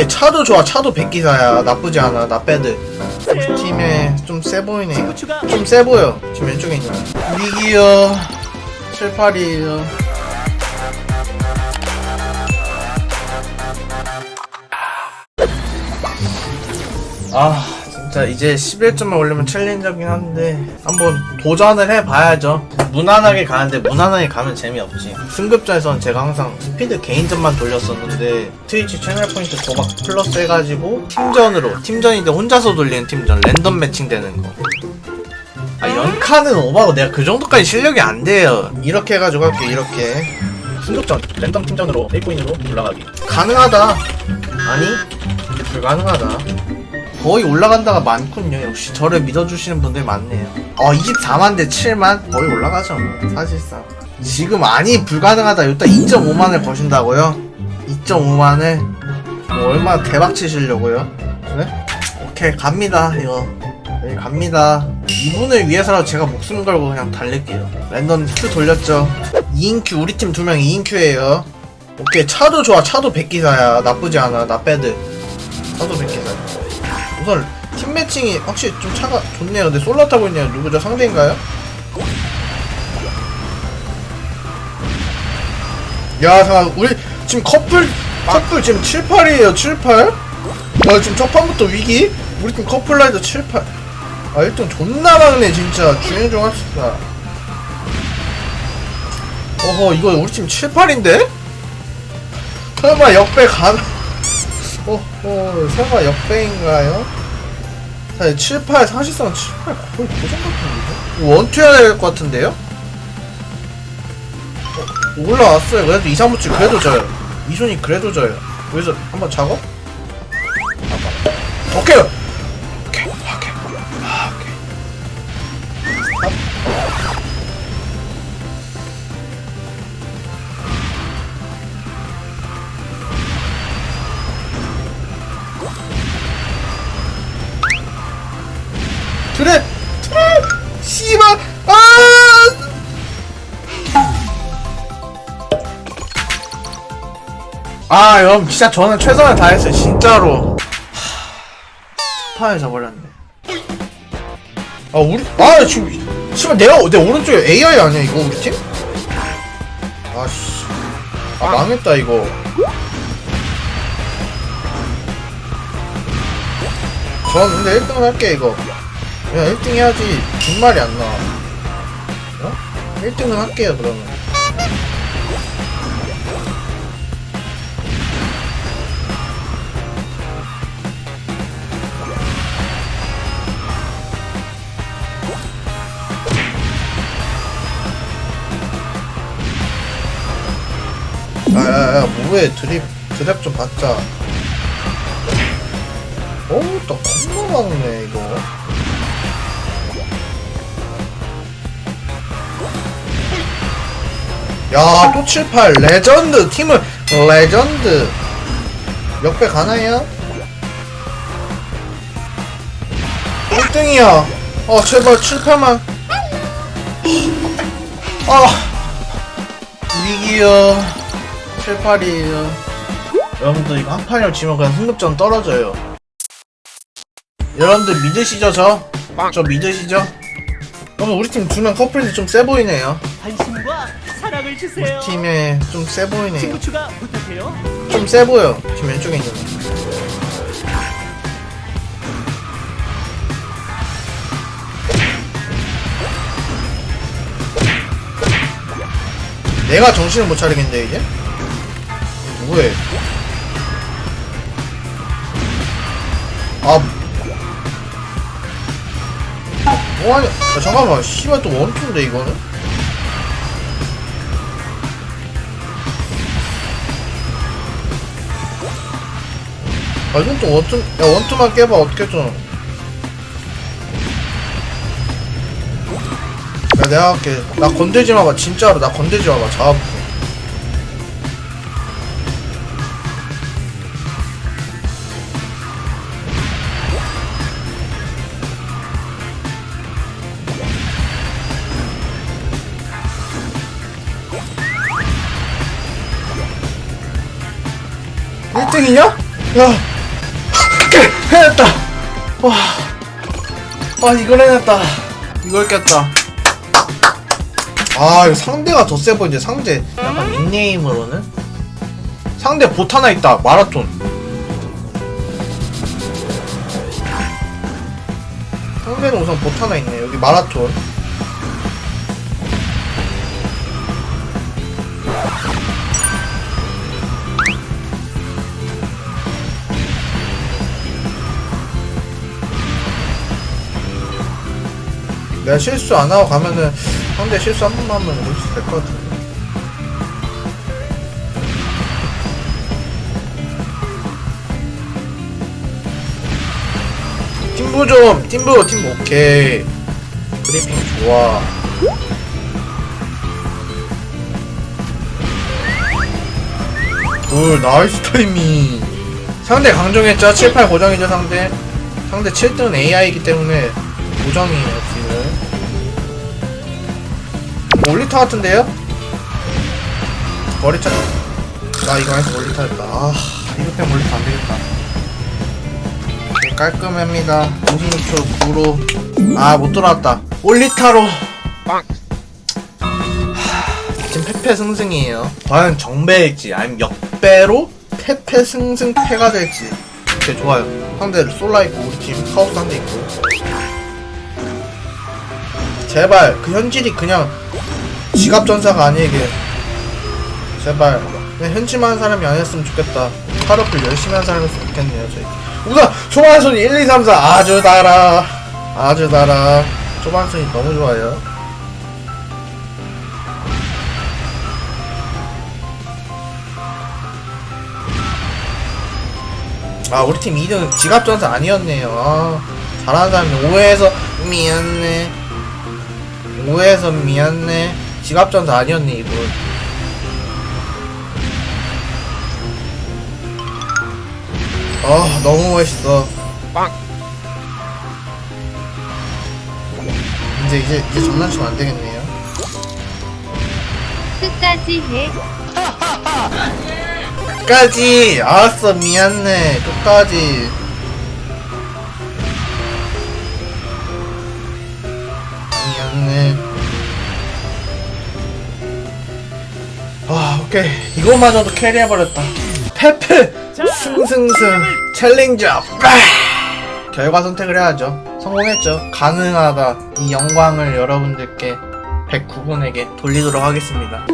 오케이 차도 좋아. 차도 백기사야. 나쁘지 않아. 나 빼드. 팀에 좀 세 보이네. 좀 세 보여. 지금 왼쪽에 있는 위기요. 7, 8이에요. 아 진짜 이제 11점을 올리면 챌린저긴 한데 한번 도전을 해봐야죠 무난하게 가는데 무난하게 가면 재미없지 승급전에서는 제가 항상 스피드 개인전만 돌렸었는데 트위치 채널 포인트 도박 플러스 해가지고 팀전으로 팀전인데 혼자서 돌리는 팀전 랜덤 매칭 되는 거 아, 연카는 오바고 내가 그 정도까지 실력이 안 돼요. 이렇게 해가지고 할게, 이렇게. 승급전, 랜덤 팀전으로 1코인으로 올라가기. 가능하다. 아니, 불가능하다. 거의 올라간다가 많군요. 역시 저를 믿어주시는 분들이 많네요. 어, 24만 대 7만? 거의 올라가죠, 뭐, 사실상. 지금 아니, 불가능하다. 일단 2.5만을 버신다고요? 2.5만을? 뭐, 얼마나 대박 치시려고요? 네? 오케이, 갑니다, 이거. 네, 갑니다. 이분을 위해서라도 제가 목숨 걸고 그냥 달릴게요. 랜덤 큐 돌렸죠. 2인큐, 우리 팀 두 명 2인큐에요. 오케이, 차도 좋아. 차도 백기사야. 나쁘지 않아. 나 빼드. 차도 백기사. 우선, 팀 매칭이 확실히 좀 차가 좋네요. 근데 솔라 타고 있네요. 누구죠? 상대인가요? 야, 잠깐, 우리 지금 커플, 커플 지금 7, 8이에요. 7, 8? 야, 지금 첫 판부터 위기? 우리 팀 커플 라이더 7, 8. 아 1등 존나 막네 진짜 주행 좀 합시다 어허 이거 우리 팀 7, 8인데? 설마 역배 가나 어허 설마 역배인가요? 자 7, 8 사실상 7, 8 거의 고정 같은데 원투 해야 될 것 같은데요? 어, 올라왔어요 그래도 이사무치 그래도 져요 이손이 그래도 져요 여기서 한번 작업? 오케이 오케이 그래 씨발 아 아, 여러분, 진짜 저는 최선을 다했어요, 진짜로. 파에 잡아렸네. 아 우리 아 지금 씨발 내가 내 오른쪽에 AI 아니야 이거 우리 팀? 아 씨 아 망했다 이거 전 근데 1등 할게 이거 그냥 1등 해야지. 빈말이 안 나와. 어? 1등은 할게요 그러면. 야야야 뭐해. 드립 드랩 좀 받자. 어우 또 겁나 막네 이거 야 또 78 레전드 팀을 레전드. 역배 가나요? 1등이야. 어 제발 7, 8만. 아 위기요. 7, 8이에요. 여러분들 이거 한 판이랑 지면 그냥 승급전 떨어져요. 여러분들 믿으시죠 저? 저 믿으시죠? 그럼 우리 팀 두 명 커플이 좀세 보이네요. 관심과 사랑을 주세요. 팀에 좀 세 보이네요 친구 추가 부탁해요. 좀 세 보여 지금 왼쪽에 있는 애. 내가 정신을 못 차리겠는데 이제? 누구해? 아 뭐하냐 야, 잠깐만 씨발 또 원투인데 이거는? 아 이건 또 원투 야 원투만 깨봐 어떻게 좀. 야 내가 할게. 나 건들지 마봐 진짜로. 나 건들지 마봐 잡아볼게 일등이냐? 야 해냈다. 와, 아 이걸 해냈다. 이걸 깼다. 아 상대가 더 세 보이지 상대. 약간 닉네임으로는? 상대 봇 하나 있다. 마라톤. 상대는 우선 봇 하나 있네. 여기 마라톤 내가 실수 안 하고 가면은 상대 실수 한 번만 하면 올수 있을 것 같은데. 팀부 좀 팀부 팀부 오케이. 브리핑 좋아. 굿 나이스 타이밍. 상대 강정했죠 7, 8 고정이죠 상대. 상대 7등은 AI이기 때문에 고정이에요 올리타 같은데요? 머리차 나 이거 해서 올리타였다. 아. 이거 때문에 올리타 안되겠다. 깔끔합니다. 56초 9로. 아 못 돌아왔다. 올리타로. 빵. 지금 페페 승승이에요. 과연 정배일지 아니면 역배로 페페 승승 패가 될지. 오케이 좋아요. 상대 솔라 있고 우리 팀 카오스 상대 있고. 제발 그 현질이 그냥 지갑 전사가 아니게. 제발. 그냥 현질만 한 사람이 아니었으면 좋겠다. 하루필 열심히 한 사람이었으면 좋겠네요 저희. 우선 초반순위 1, 2, 3, 4 아주 달아. 아주 달아. 초반순위 너무 좋아요. 아 우리 팀 2등 지갑 전사 아니었네요. 아, 잘하는 사람이 오해해서 미안해. 오해해서 미안해 지갑 전사 아니었네 이분? 아 너무 멋있어. 빵. 이제 이제 이제 장난치면 안 되겠네요. 끝까지 해. 끝까지! 알았어 미안해. 끝까지 오케이. 이것마저도 캐리해버렸다. 페페 승승승. 챌린저. 빠! 결과 선택을 해야죠. 성공했죠. 가능하다. 이 영광을 여러분들께 109분에게 돌리도록 하겠습니다